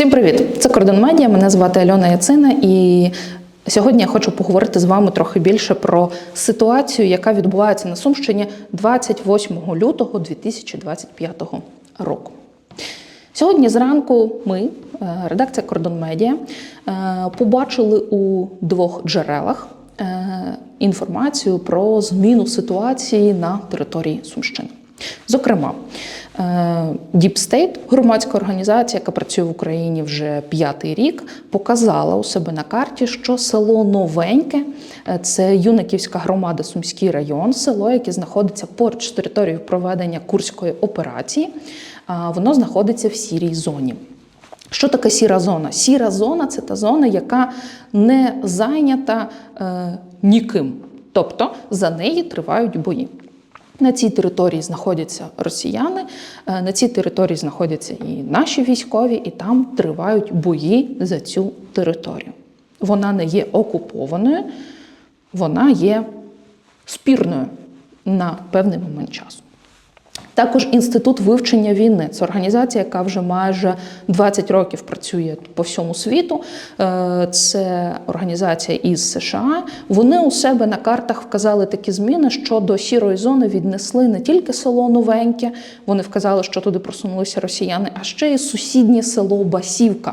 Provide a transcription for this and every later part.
Всім привіт! Це Кордон Медіа. Мене звати Альона Яцина, і сьогодні я хочу поговорити з вами трохи більше про ситуацію, яка відбувається на Сумщині 28 лютого 2025 року. Сьогодні зранку ми, е, редакція Кордон Медіа, е, побачили у двох джерелах е, інформацію про зміну ситуації на території Сумщини. Зокрема, е, Deep State, громадська організація, яка працює в Україні вже п'ятий рік, показала у себе на карті, що село Новеньке е, це Юниківська громада, Сумський район, село, яке знаходиться поруч з територією проведення курської операції. а Воно знаходиться в сірій зоні. Що таке сіра зона? Сіра зона це та зона, яка не зайнята е, ніким. Тобто за неї тривають бої. На цій території знаходяться росіяни, е, на цій території знаходяться і наші військові, і там тривають бої за цю територію. Вона не є окупованою, вона є спірною на певний момент часу. Також інститут вивчення війни це організація, яка вже майже 20 років працює по всьому світу. Е, Це організація із США. Вони у себе на картах вказали такі зміни, що до сірої зони віднесли не тільки село Новеньке, вони вказали, що туди просунулися росіяни, а ще й сусіднє село Басівка.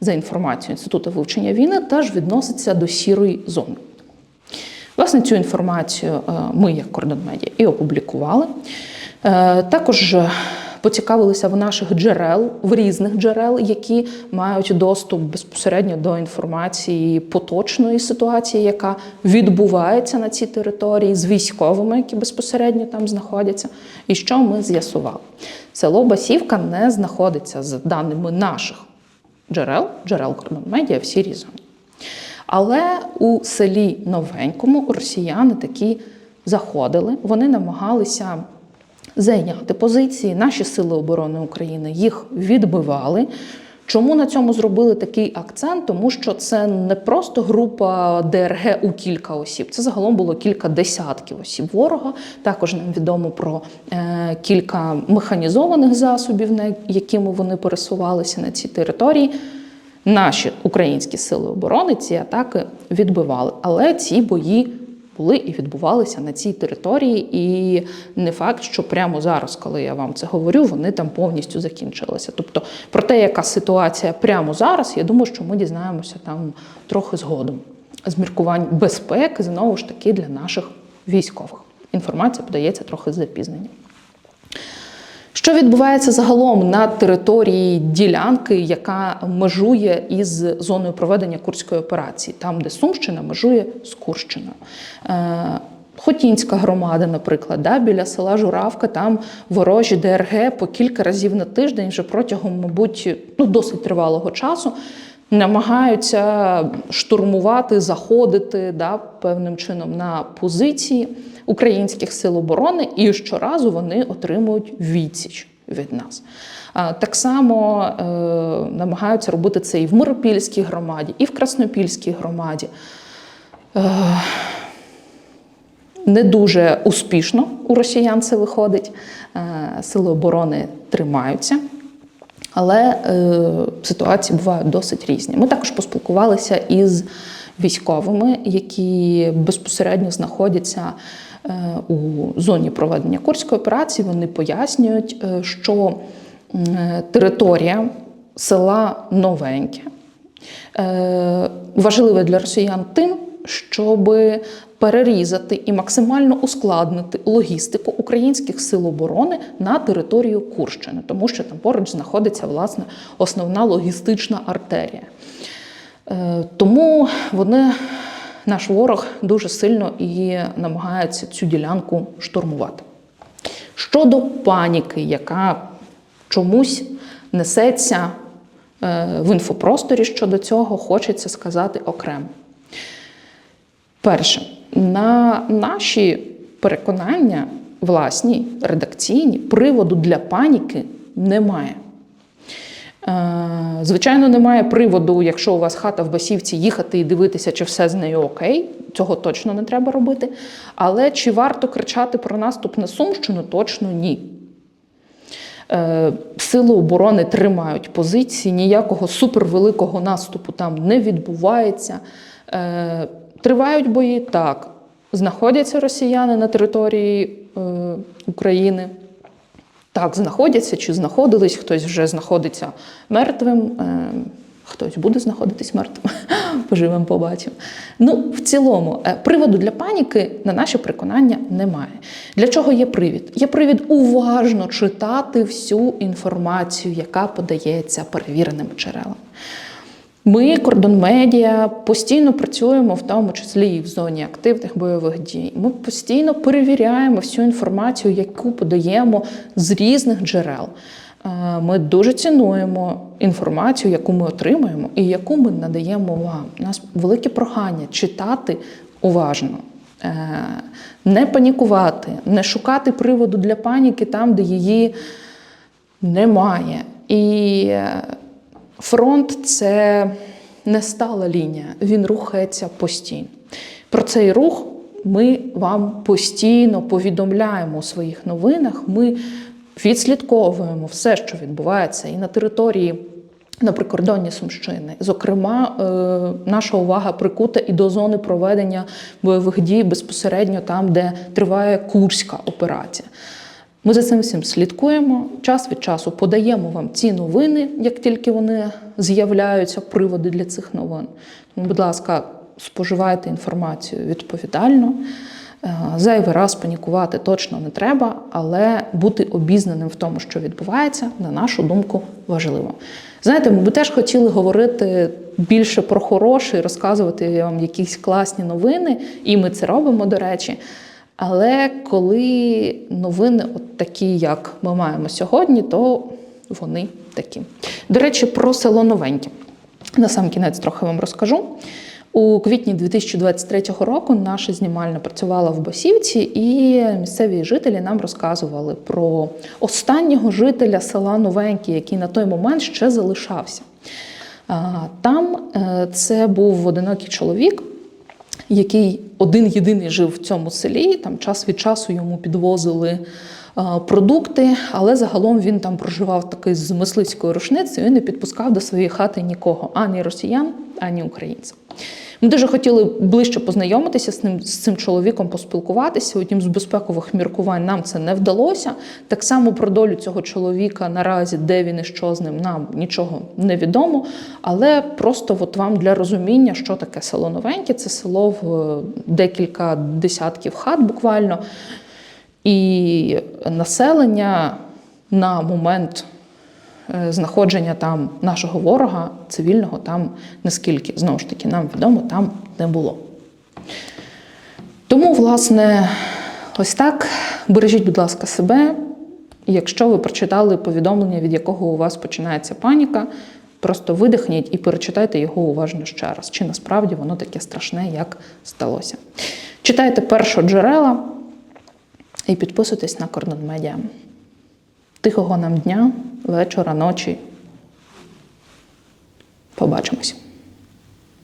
За інформацією інституту вивчення війни, теж відноситься до сірої зони. Власне, цю інформацію е, ми, як кордон медіа, і опублікували. Е, Також поцікавилися в наших джерел, в різних джерел, які мають доступ безпосередньо до інформації поточної ситуації, яка відбувається на цій території з військовими, які безпосередньо там знаходяться. І що ми з'ясували? Село Басівка не знаходиться за даними наших джерел, джерел кордон медіа в сірій. Але у селі Новенькому росіяни такі заходили, вони намагалися зайняти позиції. Наші сили оборони України їх відбивали. Чому на цьому зробили такий акцент? Тому що це не просто група ДРГ у кілька осіб, це загалом було кілька десятків осіб ворога. Також нам відомо про е, кілька механізованих засобів, на якими вони пересувалися на цій території. Наші українські сили оборони ці атаки відбивали, але ці бої були і відбувалися на цій території, і не факт, що прямо зараз, коли я вам це говорю, вони там повністю закінчилися. Тобто, про те, яка ситуація прямо зараз, я думаю, що ми дізнаємося там трохи згодом. З міркувань безпеки знову ж таки для наших військових. Інформація подається трохи з запізненням. Що відбувається загалом на території ділянки, яка межує із зоною проведення курської операції, там, де Сумщина межує з Курщиною? Е, Хотінська громада, наприклад, да, біля села Журавка, там ворожі ДРГ по кілька разів на тиждень, вже протягом, мабуть, ну, досить тривалого часу. Намагаються штурмувати, заходити да, певним чином на позиції українських сил оборони, і щоразу вони отримують відсіч від нас. Так само е, намагаються робити це і в Миропільській громаді, і в Краснопільській громаді. Е, не дуже успішно у росіян це виходить. Е, Сили оборони тримаються. Але е, ситуації бувають досить різні. Ми також поспілкувалися із військовими, які безпосередньо знаходяться е, у зоні проведення курської операції. Вони пояснюють, е, що е, територія села Новеньке е, важлива для росіян тим, щоб перерізати і максимально ускладнити логістику українських сил оборони на територію Курщини, тому що там поруч знаходиться власне основна логістична артерія. Е, Тому вони, наш ворог, дуже сильно і намагається цю ділянку штурмувати. Щодо паніки, яка чомусь несеться е, в інфопросторі щодо цього, хочеться сказати окремо. Перше, на наші переконання, власні, редакційні, приводу для паніки немає. Е, Звичайно, немає приводу, якщо у вас хата в басівці, їхати і дивитися, чи все з нею окей. Цього точно не треба робити. Але чи варто кричати про наступ на Сумщину? Точно ні. Е, Сили оборони тримають позиції, ніякого супервеликого наступу там не відбувається. Тривають бої так. Знаходяться росіяни на території е, України. Так, знаходяться чи знаходились, хтось вже знаходиться мертвим, е, хтось буде знаходитись мертвим. Поживемо, побачимо. Ну, в цілому, е, приводу для паніки, на наше переконання, немає. Для чого є привід? Є привід уважно читати всю інформацію, яка подається перевіреним джерелам. Ми, кордон медіа, постійно працюємо, в тому числі і в зоні активних бойових дій. Ми постійно перевіряємо всю інформацію, яку подаємо з різних джерел. Е, Ми дуже цінуємо інформацію, яку ми отримуємо і яку ми надаємо вам. У нас велике прохання читати уважно. Е, Не панікувати, не шукати приводу для паніки там, де її немає. І е, фронт це не стала лінія, він рухається постійно. Про цей рух ми вам постійно повідомляємо у своїх новинах. Ми відслідковуємо все, що відбувається і на території. На прикордонні Сумщини, зокрема, е, наша увага прикута і до зони проведення бойових дій безпосередньо там, де триває Курська операція. Ми за цим всім слідкуємо. Час від часу подаємо вам ці новини, як тільки вони з'являються, приводи для цих новин. Тому, будь ласка, споживайте інформацію відповідально. Е, Зайвий раз панікувати точно не треба, але бути обізнаним в тому, що відбувається, на нашу думку, важливо. Знаєте, ми би теж хотіли говорити більше про хороше розказувати вам якісь класні новини, і ми це робимо, до речі. Але коли новини от такі, як ми маємо сьогодні, то вони такі. До речі, про село Новеньке. На сам кінець трохи вам розкажу. У квітні 2023 року наша знімальна працювала в Басівці, і місцеві жителі нам розказували про останнього жителя села Новеньке, який на той момент ще залишався. Там е, це був одинокий чоловік, який один єдиний жив в цьому селі. Там час від часу йому підвозили е, продукти, але загалом він там проживав такий з мисливською рушницею і не підпускав до своєї хати нікого, ані росіян, ані українців. Ми дуже хотіли ближче познайомитися з ним з цим чоловіком, поспілкуватися. Одним з безпекових міркувань нам це не вдалося. Так само про долю цього чоловіка наразі, де він і що з ним, нам нічого не відомо. Але просто от вам для розуміння, що таке село Новеньке, це село в е, декілька десятків хат буквально. І населення на момент знаходження там нашого ворога цивільного там наскільки знову ж таки нам відомо, там не було. Тому, власне, ось так. Бережіть, будь ласка, себе. Якщо ви прочитали повідомлення, від якого у вас починається паніка, просто видихніть і перечитайте його уважно ще раз. Чи насправді воно таке страшне, як сталося. Читайте першоджерела і підписуйтесь на Кордон Медіа. Тихого нам дня, вечора, ночі. Побачимось.